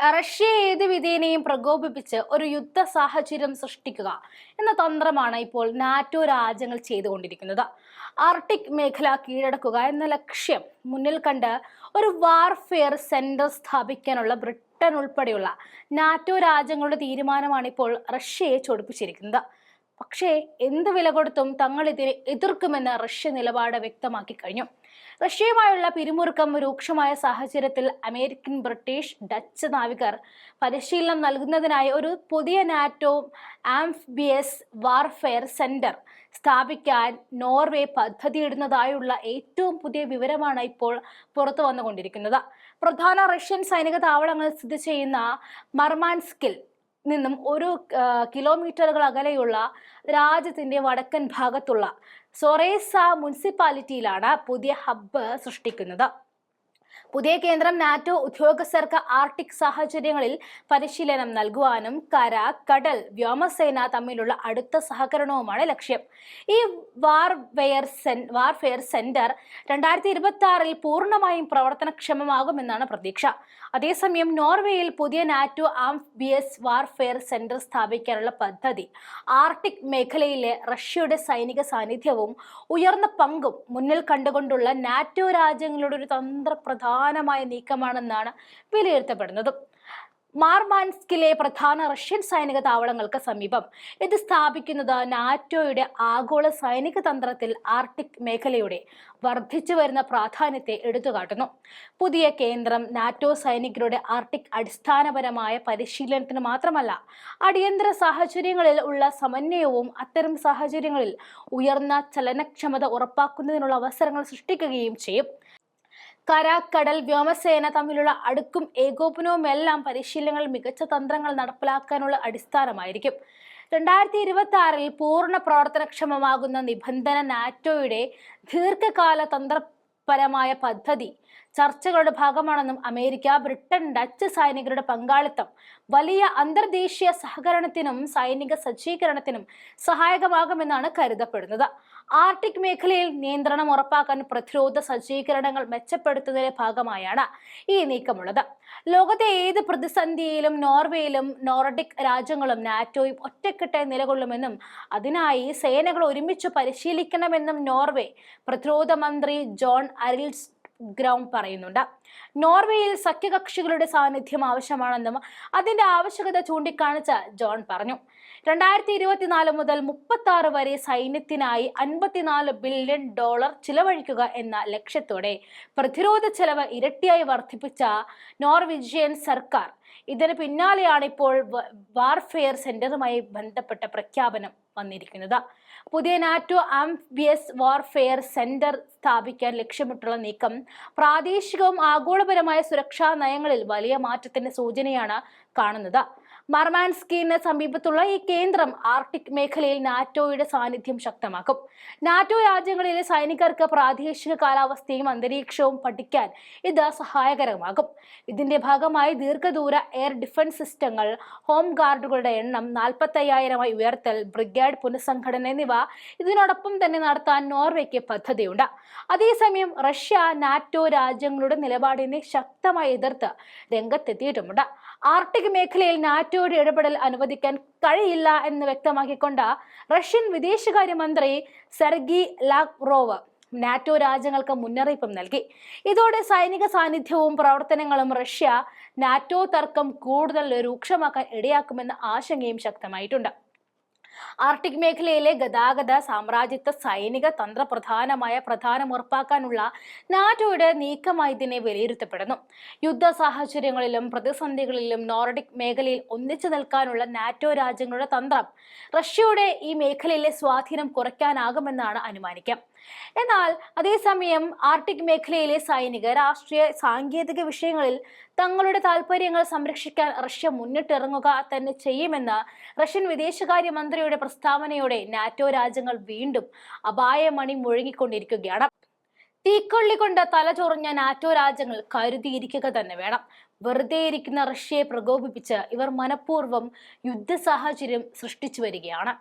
Russia ഏത് വിധേനയും പ്രകോപിപ്പിച്ച് ഒരു യുദ്ധ സാഹചര്യം സൃഷ്ടിക്കുക എന്ന തന്ത്രമാണ് ഇപ്പോൾ നാറ്റോ രാജ്യങ്ങൾ ചെയ്തുകൊണ്ടിരിക്കുന്നത്. ആർട്ടിക് മേഖല കീഴടക്കുക എന്ന ലക്ഷ്യം മുന്നിൽ കണ്ട് ഒരു വാർഫെയർ സെന്റർ സ്ഥാപിക്കാനുള്ള ബ്രിട്ടൻ ഉൾപ്പെടെയുള്ള നാറ്റോ രാജ്യങ്ങളുടെ തീരുമാനമാണ് ഇപ്പോൾ റഷ്യയെ ചൊടിപ്പിച്ചിരിക്കുന്നത്. പക്ഷേ എന്ത് വില കൊടുത്തും തങ്ങൾ ഇതിനെ എതിർക്കുമെന്ന് റഷ്യ നിലപാട് വ്യക്തമാക്കി കഴിഞ്ഞു. റഷ്യയുമായുള്ള പിരിമുറുക്കം രൂക്ഷമായ സാഹചര്യത്തിൽ അമേരിക്കൻ ബ്രിട്ടീഷ് ഡച്ച് നാവികർ പരിശീലനം നൽകുന്നതിനായി ഒരു പുതിയ നാറ്റോ ആംഫിബിയസ് വാർഫെയർ സെന്റർ സ്ഥാപിക്കാൻ നോർവേ പദ്ധതിയിടുന്നതായുള്ള ഏറ്റവും പുതിയ വിവരമാണ് ഇപ്പോൾ പുറത്തു വന്നുകൊണ്ടിരിക്കുന്നത്. പ്രധാന റഷ്യൻ സൈനിക താവളങ്ങൾ സ്ഥിതി ചെയ്യുന്ന മർമാൻസ്കിൽ നിന്നും ഒരു കിലോമീറ്ററുകൾ അകലെയുള്ള രാജ്യത്തിന്റെ വടക്കൻ ഭാഗത്തുള്ള സൊറേസ മുനിസിപ്പാലിറ്റിയിലാണ് പുതിയ ഹബ്ബ് സൃഷ്ടിക്കുന്നത്. പുതിയ കേന്ദ്രം നാറ്റോ ഉദ്യോഗസ്ഥർക്ക് ആർട്ടിക് സാഹചര്യങ്ങളിൽ പരിശീലനം നൽകുവാനും കര കടൽ വ്യോമസേന തമ്മിലുള്ള അടുത്ത സഹകരണവുമാണ് ലക്ഷ്യം. ഈ വാർവെയർ സെൻ വാർഫെയർ സെന്റർ രണ്ടായിരത്തി ഇരുപത്തി ആറിൽ പൂർണമായും പ്രവർത്തനക്ഷമമാകുമെന്നാണ് പ്രതീക്ഷ. അതേസമയം നോർവേയിൽ പുതിയ NATO am be S warfare centre സ്ഥാപിക്കാനുള്ള പദ്ധതി ആർട്ടിക് മേഖലയിലെ റഷ്യയുടെ സൈനിക സാന്നിധ്യവും ഉയർന്ന പങ്കും മുന്നിൽ കണ്ടുകൊണ്ടുള്ള നാറ്റോ രാജ്യങ്ങളുടെ ഒരു തന്ത്രപ്രധാനമായ നീക്കമാണെന്നാണ് വിലയിരുത്തപ്പെടുന്നത്. മാർമാൻസ്കിലെ പ്രധാന റഷ്യൻ സൈനിക താവളങ്ങൾക്ക് സമീപം ഇത് സ്ഥാപിക്കുന്നത് നാറ്റോയുടെ ആഗോള സൈനിക തന്ത്രത്തിൽ ആർട്ടിക് മേഖലയുടെ വർദ്ധിച്ചു വരുന്ന പ്രാധാന്യത്തെ എടുത്തുകാട്ടുന്നു. പുതിയ കേന്ദ്രം നാറ്റോ സൈനികരുടെ ആർട്ടിക് അടിസ്ഥാനപരമായ പരിശീലനത്തിന് മാത്രമല്ല അടിയന്തര സാഹചര്യങ്ങളിൽ ഉള്ള സമന്വയവും അത്തരം സാഹചര്യങ്ങളിൽ ഉയർന്ന ചലനക്ഷമത ഉറപ്പാക്കുന്നതിനുള്ള അവസരങ്ങൾ സൃഷ്ടിക്കുകയും ചെയ്യും. കര കടൽ വ്യോമസേന തമ്മിലുള്ള അടുക്കും ഏകോപനവും എല്ലാം പരിശീലനങ്ങൾ മികച്ച തന്ത്രങ്ങൾ നടപ്പിലാക്കാനുള്ള അടിസ്ഥാനമായിരിക്കും. രണ്ടായിരത്തി ഇരുപത്തി ആറിൽ പൂർണ പ്രവർത്തനക്ഷമമാകുന്ന നിബന്ധന നാറ്റോയുടെ ദീർഘകാല തന്ത്രപരമായ പദ്ധതി ചർച്ചകളുടെ ഭാഗമാണെന്നും അമേരിക്ക ബ്രിട്ടൻ ഡച്ച് സൈനികരുടെ പങ്കാളിത്തം വലിയ അന്തർദേശീയ സഹകരണത്തിനും സൈനിക സജ്ജീകരണത്തിനും സഹായകമാകുമെന്നാണ് കരുതപ്പെടുന്നത്. ആർട്ടിക് മേഖലയിൽ നിയന്ത്രണം ഉറപ്പാക്കാൻ പ്രതിരോധ സജ്ജീകരണങ്ങൾ മെച്ചപ്പെടുത്തുന്നതിന്റെ ഭാഗമായാണ് ഈ നീക്കമുള്ളത്. ലോകത്തെ ഏത് പ്രതിസന്ധിയിലും നോർവേയിലും നോർഡിക് രാജ്യങ്ങളും നാറ്റോയും ഒറ്റക്കെട്ടായി നിലകൊള്ളുമെന്നും അതിനായി സേനകൾ ഒരുമിച്ച് പരിശീലിക്കണമെന്നും നോർവേ പ്രതിരോധ മന്ത്രി ജോൺ അരിൽസ് ഗ്രൗം പറയുന്നുണ്ട്. നോർവേയിൽ സഖ്യകക്ഷികളുടെ സാന്നിധ്യം ആവശ്യമാണെന്നും അതിന്റെ ആവശ്യകത ചൂണ്ടിക്കാണിച്ച് ജോൺ പറഞ്ഞു. രണ്ടായിരത്തി ഇരുപത്തിനാല് മുതൽ മുപ്പത്തി ആറ് വരെ സൈന്യത്തിനായി അൻപത്തിനാല് ബില്യൺ ഡോളർ ചിലവഴിക്കുക എന്ന ലക്ഷ്യത്തോടെ പ്രതിരോധ ചെലവ് ഇരട്ടിയായി വർദ്ധിപ്പിച്ച നോർവീജിയൻ സർക്കാർ ഇതിന് പിന്നാലെയാണ് ഇപ്പോൾ വാർഫെയർ സെന്ററുമായി ബന്ധപ്പെട്ട പ്രഖ്യാപനം വന്നിരിക്കുന്നത്. പുതിയ നാറ്റോ ആംബിയസ് വാർഫെയർ സെന്റർ സ്ഥാപിക്കാൻ ലക്ഷ്യമിട്ടുള്ള നീക്കം പ്രാദേശികവും ആഗോളപരമായ സുരക്ഷാ നയങ്ങളിൽ വലിയ മാറ്റത്തിന്റെ സൂചനയാണ് കാണുന്നത്. മർമാൻസ്കിന് സമീപത്തുള്ള ഈ കേന്ദ്രം ആർട്ടിക് മേഖലയിൽ നാറ്റോയുടെ സാന്നിധ്യം ശക്തമാക്കും. നാറ്റോ രാജ്യങ്ങളിലെ സൈനികർക്ക് പ്രാദേശിക കാലാവസ്ഥയും അന്തരീക്ഷവും പഠിക്കാൻ ഇത് സഹായകരമാകും. ഇതിന്റെ ഭാഗമായി ദീർഘദൂര എയർ ഡിഫൻസ് സിസ്റ്റങ്ങൾ ഹോം ഗാർഡുകളുടെ എണ്ണം നാൽപ്പത്തയ്യായിരമായി ഉയർത്തൽ ബ്രിഗേഡ് പുനഃസംഘടന എന്നിവ ഇതിനോടൊപ്പം തന്നെ നടത്താൻ നോർവേക്ക് പദ്ധതിയുണ്ട്. അതേസമയം റഷ്യ നാറ്റോ രാജ്യങ്ങളുടെ നിലപാടിനെ ശക്തമായി എതിർത്ത് രംഗത്തെത്തിയിട്ടുമുണ്ട്. ആർട്ടിക് മേഖലയിൽ നാറ്റോയുടെ ഇടപെടൽ അനുവദിക്കാൻ കഴിയില്ല എന്ന് വ്യക്തമാക്കിക്കൊണ്ട് റഷ്യൻ വിദേശകാര്യമന്ത്രി സെർഗി ലാവ്റോവ് നാറ്റോ രാജ്യങ്ങൾക്ക് മുന്നറിയിപ്പും നൽകി. ഇതോടെ സൈനിക സാന്നിധ്യവും പ്രവർത്തനങ്ങളും റഷ്യ നാറ്റോ തർക്കം കൂടുതൽ രൂക്ഷമാക്കാൻ ഇടയാക്കുമെന്ന ആശങ്കയും ശക്തമായിട്ടുണ്ട്. ആർട്ടിക് മേഖലയിലെ ഗതാഗത സാമ്രാജ്യത്വ സൈനിക തന്ത്രപ്രധാനമായ പ്രധാനം ഉറപ്പാക്കാനുള്ള നാറ്റോയുടെ നീക്കമായി ഇതിനെ വിലയിരുത്തപ്പെടുന്നു. യുദ്ധ സാഹചര്യങ്ങളിലും പ്രതിസന്ധികളിലും നോർഡിക് മേഖലയിൽ ഒന്നിച്ചു നിൽക്കാനുള്ള നാറ്റോ രാജ്യങ്ങളുടെ തന്ത്രം റഷ്യയുടെ ഈ മേഖലയിലെ സ്വാധീനം കുറയ്ക്കാനാകുമെന്നാണ് അനുമാനിക്കാം. എന്നാൽ അതേസമയം ആർട്ടിക് മേഖലയിലെ സൈനിക രാഷ്ട്രീയ സാങ്കേതിക വിഷയങ്ങളിൽ തങ്ങളുടെ താൽപ്പര്യങ്ങൾ സംരക്ഷിക്കാൻ റഷ്യ മുന്നിട്ടിറങ്ങുക തന്നെ ചെയ്യുമെന്ന് റഷ്യൻ വിദേശകാര്യ മന്ത്രിയുടെ പ്രസ്താവനയോടെ നാറ്റോ രാജ്യങ്ങൾ വീണ്ടും അപായമണി മുഴങ്ങിക്കൊണ്ടിരിക്കുകയാണ്. തീക്കൊള്ളി കൊണ്ട് തലചൊറിഞ്ഞ നാറ്റോ രാജ്യങ്ങൾ കരുതിയിരിക്കുക തന്നെ വേണം. വെറുതെ ഇരിക്കുന്ന റഷ്യയെ പ്രകോപിപ്പിച്ച് ഇവർ മനഃപൂർവം യുദ്ധ സാഹചര്യം സൃഷ്ടിച്ചു വരികയാണ്.